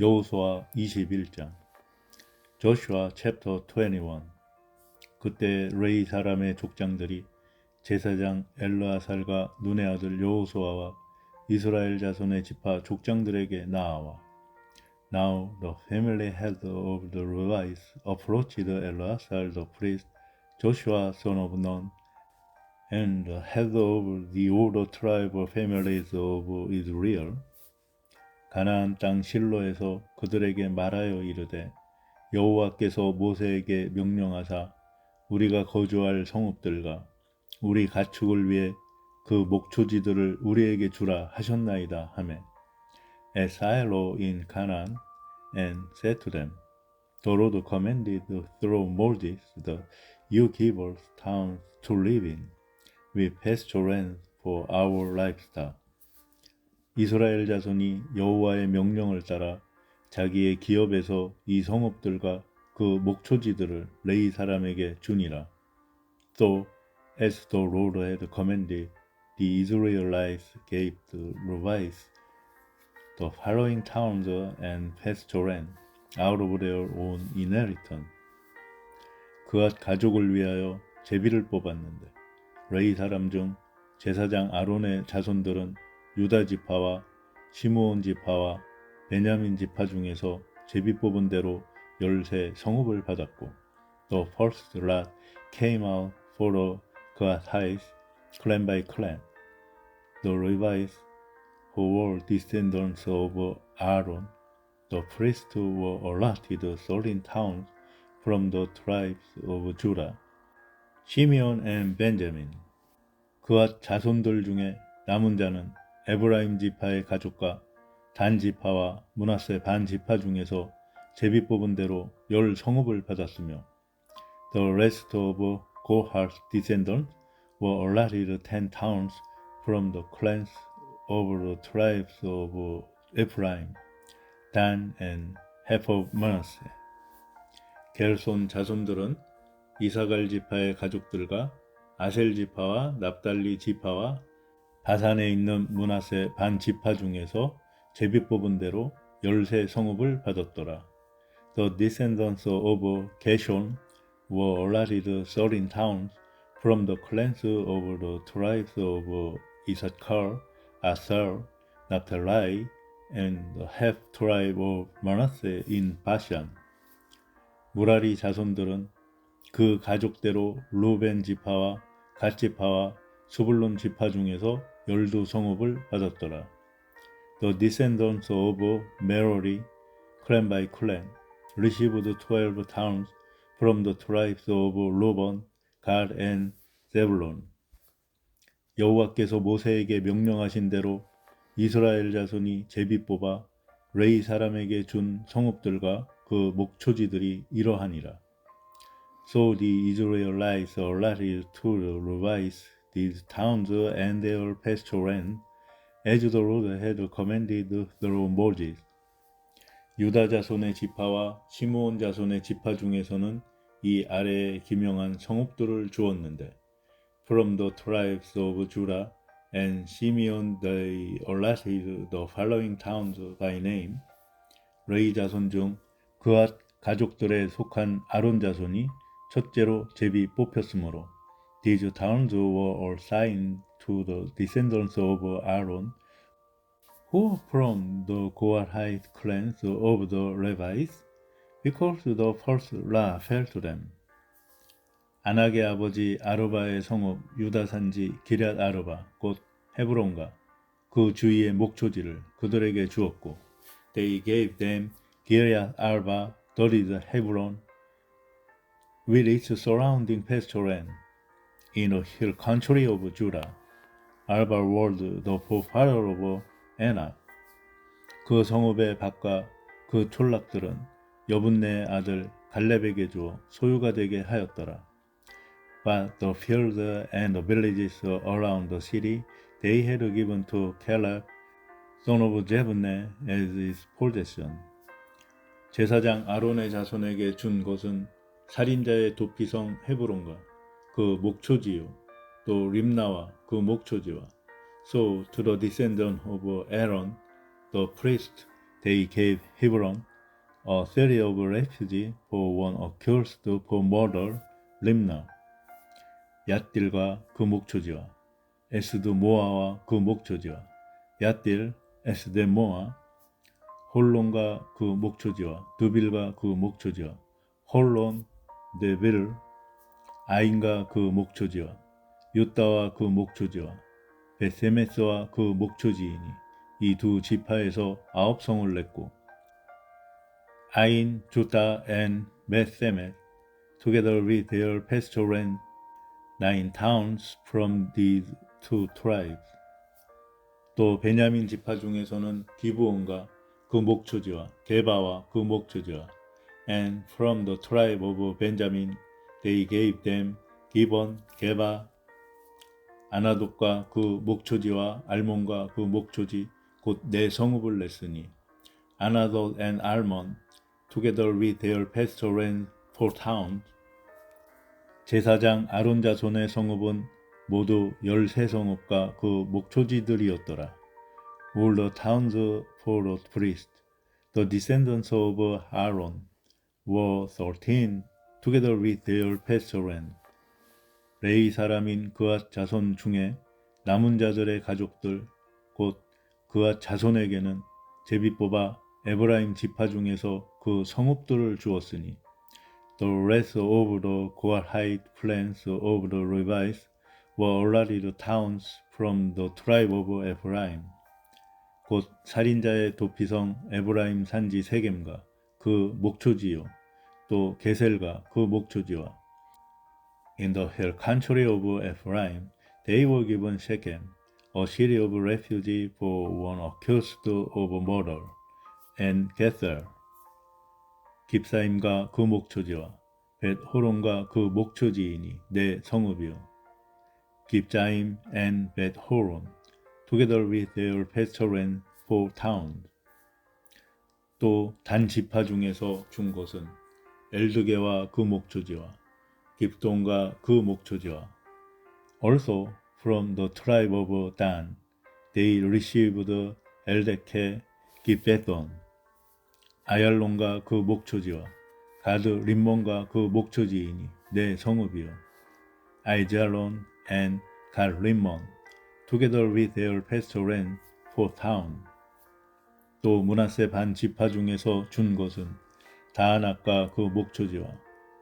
여호수아 21장 조슈아 챕터 21 그때 레이 사람의 족장들이 제사장 엘르아살과 눈의 아들 여호수아와 이스라엘 자손의 지파 족장들에게 나아와 Now the family head of the Levites approached Eleazar the priest, Joshua son of Nun, and the head of the older tribe families of Israel. 가나안 땅 실로에서 그들에게 말하여 이르되 여호와께서 모세에게 명령하사 우리가 거주할 성읍들과 우리 가축을 위해 그 목초지들을 우리에게 주라 하셨나이다 하매 As I law in Canaan and said to them The Lord commanded through Moses that you give us towns to live in with pasture land for our livestock 이스라엘 자손이 여호와의 명령을 따라 자기의 기업에서 이 성읍들과 그 목초지들을 레이 사람에게 주니라. 또 as the Lord had commanded, the Israelites gave the Levites the following towns and pasture land out of their own inheritance. 그앗 가족을 위하여 제비를 뽑았는데 레이 사람 중 제사장 아론의 자손들은 유다 지파와 시므온 지파와 베냐민 지파 중에서 제비 뽑은 대로 열세 성읍을 받았고 The first lot came out for the Kohathites clan by clan. The Levites who were descendants of Aaron, the priests were allotted thirteen towns from the tribes of Judah, 시meon and Benjamin. 그와 자손들 중에 남은 자는 에브라임 지파의 가족과 단 지파와 문하세 반 지파 중에서 제비 뽑은 대로 열 성읍을 받았으며 The rest of Kohat's descendants were allotted ten towns from the clans of the tribes of Ephraim, Dan and half of Manasseh. 겔손 자손들은 이사갈 지파의 가족들과 아셀 지파와 납달리 지파와 바산에 있는 문하세 반 지파 중에서 제비 뽑은 대로 열세 성읍을 받았더라. The descendants of Gershon were allotted thirteen towns from the clans of the tribes of Issachar, Asher, Naphtali, and the half tribe of Manasseh in Bashan. 무라리 자손들은 그 가족대로 루벤 지파와 갓 지파와 수불론 지파 중에서 열두 성읍을 받았더라. The descendants of Merari, clan by clan, received twelve towns from the tribes of Reuben, Gad, and Zebulun. 여호와께서 모세에게 명령하신 대로 이스라엘 자손이 제비 뽑아 레이 사람에게 준 성읍들과 그 목초지들이 이러하니라. So the Israelites allotted to the Levites these towns and their pasture land, as the Lord had commanded through Moses. 유다 자손의 지파와 시므온 자손의 지파 중에서는 이 아래에 기명한 성읍들을 주었는데, from the tribes of Judah and Simeon they allotted the following towns by name. 레이 자손 중 그앗 가족들에 속한 아론 자손이 첫째로 제비 뽑혔으므로 these towns were assigned to the descendants of Aaron who were from the Kohathite clans of the Levites because the first law fell to them. 아낙의 아버지 아르바의 성읍 유다 산지 기럇 아르바 곧 헤브론과 그 주위의 목초지를 그들에게 주었고 they gave them 기럇 아르바 that is Hebron with its surrounding pasture land in the hill country of Judah. Arba was the forefather of Anak. 그 성읍의 밭과 그 촌락들은 여분네 아들 갈렙에게 주어 소유가 되게 하였더라. But the fields and the villages around the city they had given to Caleb, son of Jephunneh, as his possession. 제사장 아론의 자손에게 준 것은 살인자의 도피성 헤브론과 그 목초지요, 또 림나와 그 목초지와 So to the descendant of Aaron, the priest, they gave Hebron a city of refuge for one accused for murder, 림나. 얏딜과 그 목초지와 에스드 모아와 그 목초지와 얏딜 에스데 모아 홀론과 그 목초지와 두빌과 그 목초지와 홀론 데빌 아인과 그 목초지와 유다와 그 목초지와 베세메스와 그 목초지이니 이 두 지파에서 아홉 성을 냈고 아인, 주다, 앤 베세메 together with their pastoral nine towns from these two tribes. 또 베냐민 지파 중에서는 기브온과 그 목초지와 게바와 그 목초지와 and from the tribe of Benjamin they gave them 기본, 게바, 아나돗과 그 목초지와 알몬과 그 목초지 곧네 성읍을 냈으니 아나돗 and 알몬 together with their pastoral four towns 제사장 아론 자손의 성읍은 모두 열세 성읍과 그 목초지들이었더라. All the towns for the priest, the descendants of Aaron, were thirteen, together with their pastoral. 레이 사람인 그앗 자손 중에 남은 자들의 가족들, 곧 그앗 자손에게는 제비 뽑아 에브라임 지파 중에서 그 성읍들을 주었으니 The rest of the Kohathite clans of the Levites were already the towns from the tribe of Ephraim. 곧 살인자의 도피성 에브라임 산지 세겜과 그 목초지요, 또 게셀과 그 목초지와 In the hill country of Ephraim, they were given Shechem, a city of refuge for one accused of murder, and Gethel, 깁사임과 그 목초지와 벳 호론과 그 목초지이니 내 성읍이요. 깁자임 and 벳 호론, together with their pastoral four towns. 또 단 지파 중에서 준 것은 엘드게와 그 목초지와 깁돈과 그 목초지와 Also from the tribe of Dan, they received 엘데케 기베돈 아얄론과 그 목초지와 가드 림몬과 그 목초지이니 내 성읍이요 아이잘론 and 갈 림몬 together with their pastoral four town 또 문하세 반 지파 중에서 준 것은 다하낙과 그 목초지와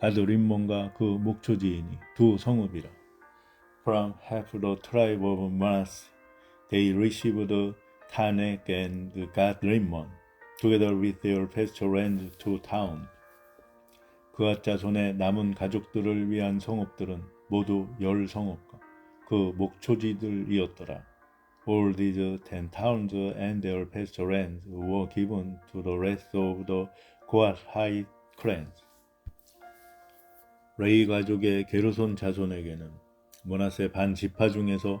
가드 림몬과 그 목초지이니 두 성읍이라 from half the tribe of Manasseh they received Tanek and Gad Rimmon together with their pastoral two towns 그앗 자손의 남은 가족들을 위한 성읍들은 모두 열 성읍과 그 목초지들이었더라. All these ten towns and their pastorals were given to the rest of the Kohathite clans. 레이 가족의 게르손 자손에게는 문하세 반 지파 중에서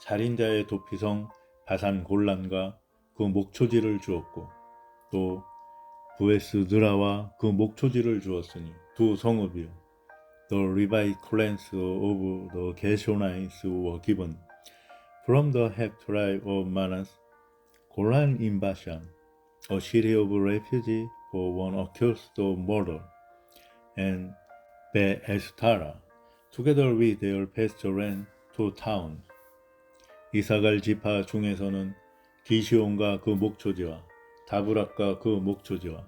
살인자의 도피성 바산 골란과 그 목초지를 주었고 또 부에스 드라와 그 목초지를 주었으니 두 성읍이요. The Levi clans of the Gershonites were given from the half tribe of Manasseh, Golan in Bashan, a city of refuge for one accused of murder, and Be Estara, together with their pastoral two towns. 이사갈 지파 중에서는 기시온과 그 목초지와 다브락과 그 목초지와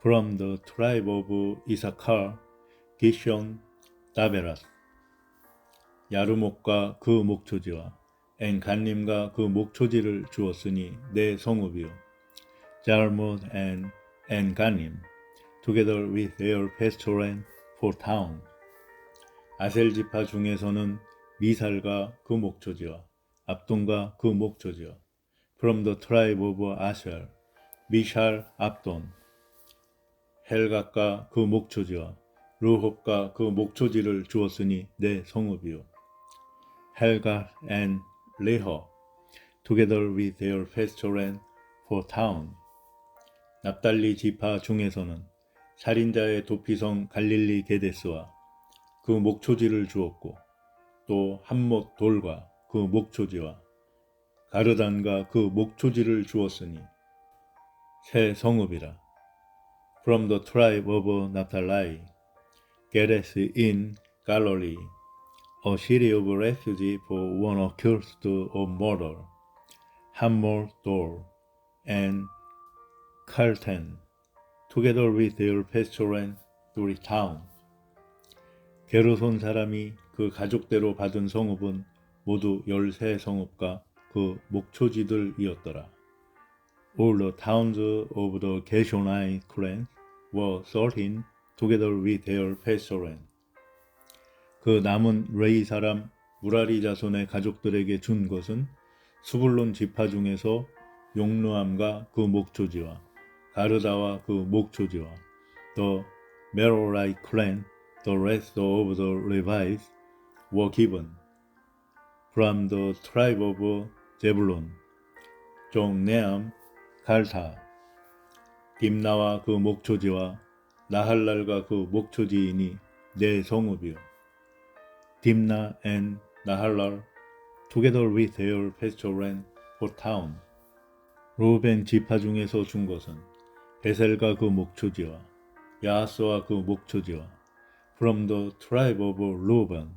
from the tribe of Issachar, 기숑, 다베라스 야르목과 그 목초지와 엔간님과 그 목초지를 주었으니 내 성읍이요 잘못 and 엔간님 together with their pastoral for town 아셀 지파 중에서는 미살과 그 목초지와 압돈과 그 목초지와 from the tribe of Asher 미샬 압돈 헬각과 그 목초지와 루홉과 그 목초지를 주었으니 내 성읍이요 헬각 and 레허 together with their pastoral for town 납달리 지파 중에서는 살인자의 도피성 갈릴리 게데스와 그 목초지를 주었고 또 한못 돌과 그 목초지와 가르단과 그 목초지를 주었으니 새 성읍이라. From the tribe of Naphtali, Geddes in Galilee, a city of refuge for one accused of murder, Hamor Dor, and Carlton, together with their pastor and three towns. 게르손 사람이 그 가족대로 받은 성읍은 모두 열세 성읍과 그 목초지들이었더라. All the towns of the Gershonite clan were thirteen together with their pastorate. 그 남은 레이 사람 무라리 자손의 가족들에게 준 것은 수불론 지파 중에서 용루암과 그 목초지와 가르다와 그 목초지와 the Merorite clan, the rest of the Levites were given from the tribe of Zebulun, 종내암, 갈타, 딥나와 그 목초지와 나할랄과 그 목초지이니 내 성읍이요. 딥나 and 나할랄 together with their pasture and for town. 루벤 지파 중에서 준 것은 베셀과 그 목초지와 야스와 그 목초지와 from the tribe of Reuben,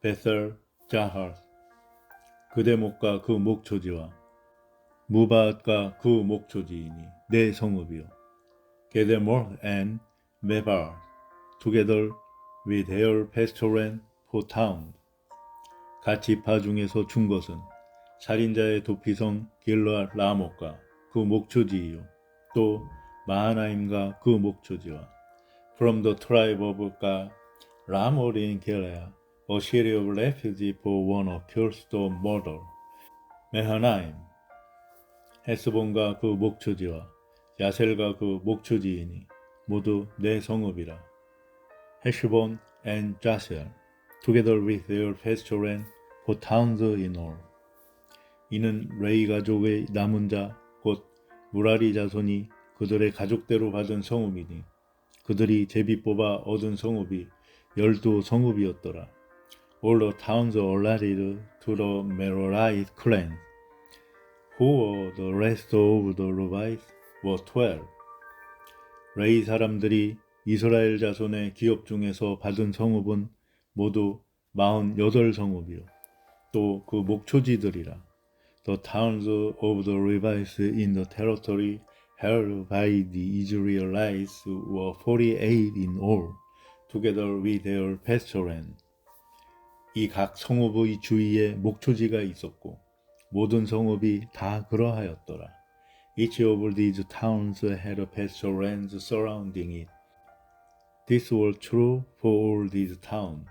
베셀, 자할 그 대 목과 그 목초지와 무바앗과 그 목초지이니 내 성읍이요. 게데몰 and 메발 together with their pasture and for town. 각 지파 중에서 준 것은 살인자의 도피성 길르앗 라못과 그 목초지이요. 또 마하나임과 그 목초지와 from the tribe of God 라몰 in Gilead a city of refuge for one accused of murder 메하나임 헤스본과 그 목초지와 야셀과 그 목초지이니 모두 내 성읍이라 헤시본 and 자셀 together with their pasture and for towns in all 이는 레이 가족의 남은 자 곧 무라리 자손이 그들의 가족대로 받은 성읍이니 그들이 제비 뽑아 얻은 성읍이 열두 성읍이었더라. All the towns allotted to the Merorite clan, who were the rest of the Levites, were twelve. 레이 사람들이 이스라엘 자손의 기업 중에서 받은 성읍은 모두 마흔여덟 성읍이요. 또 그 목초지들이라. The towns of the Levites in the territory held by the Israelites were 48 in all, together with their pastorland. 이각 성읍의 주위에 목초지가 있었고 모든 성읍이 다 그러하였더라. Each of these towns had a pastorland surrounding it. This was true for all these towns.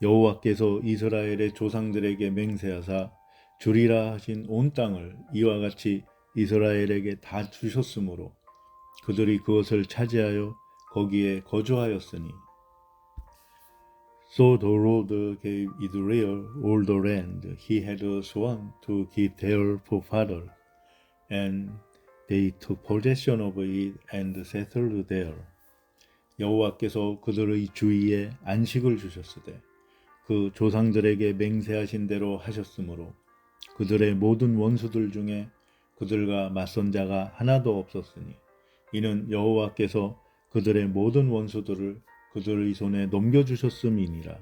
여호와께서 이스라엘의 조상들에게 맹세하사 주리라 하신 온 땅을 이와 같이 이스라엘에게 다 주셨으므로 그들이 그것을 차지하여 거기에 거주하였으니 So the Lord gave Israel all the land he had sworn to give their forefathers, and they took possession of it and settled there. 여호와께서 그들의 주위에 안식을 주셨으되 그 조상들에게 맹세하신 대로 하셨으므로 그들의 모든 원수들 중에 그들과 맞선 자가 하나도 없었으니 이는 여호와께서 그들의 모든 원수들을 그들의 손에 넘겨 주셨음이니라.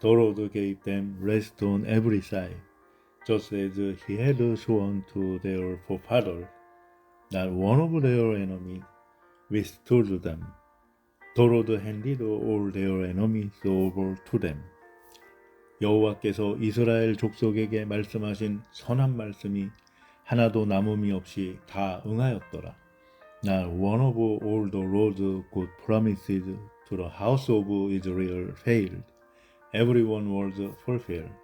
The Lord gave them rest on every side, just as he had sworn to their forefathers. Not one of their enemies withstood them. The Lord handed all their enemies over to them. 여호와께서 이스라엘 족속에게 말씀하신 선한 말씀이 하나도 남음이 없이 다 응하였더라. Not one of all the Lord's good promises to the house of Israel failed. Everyone was fulfilled.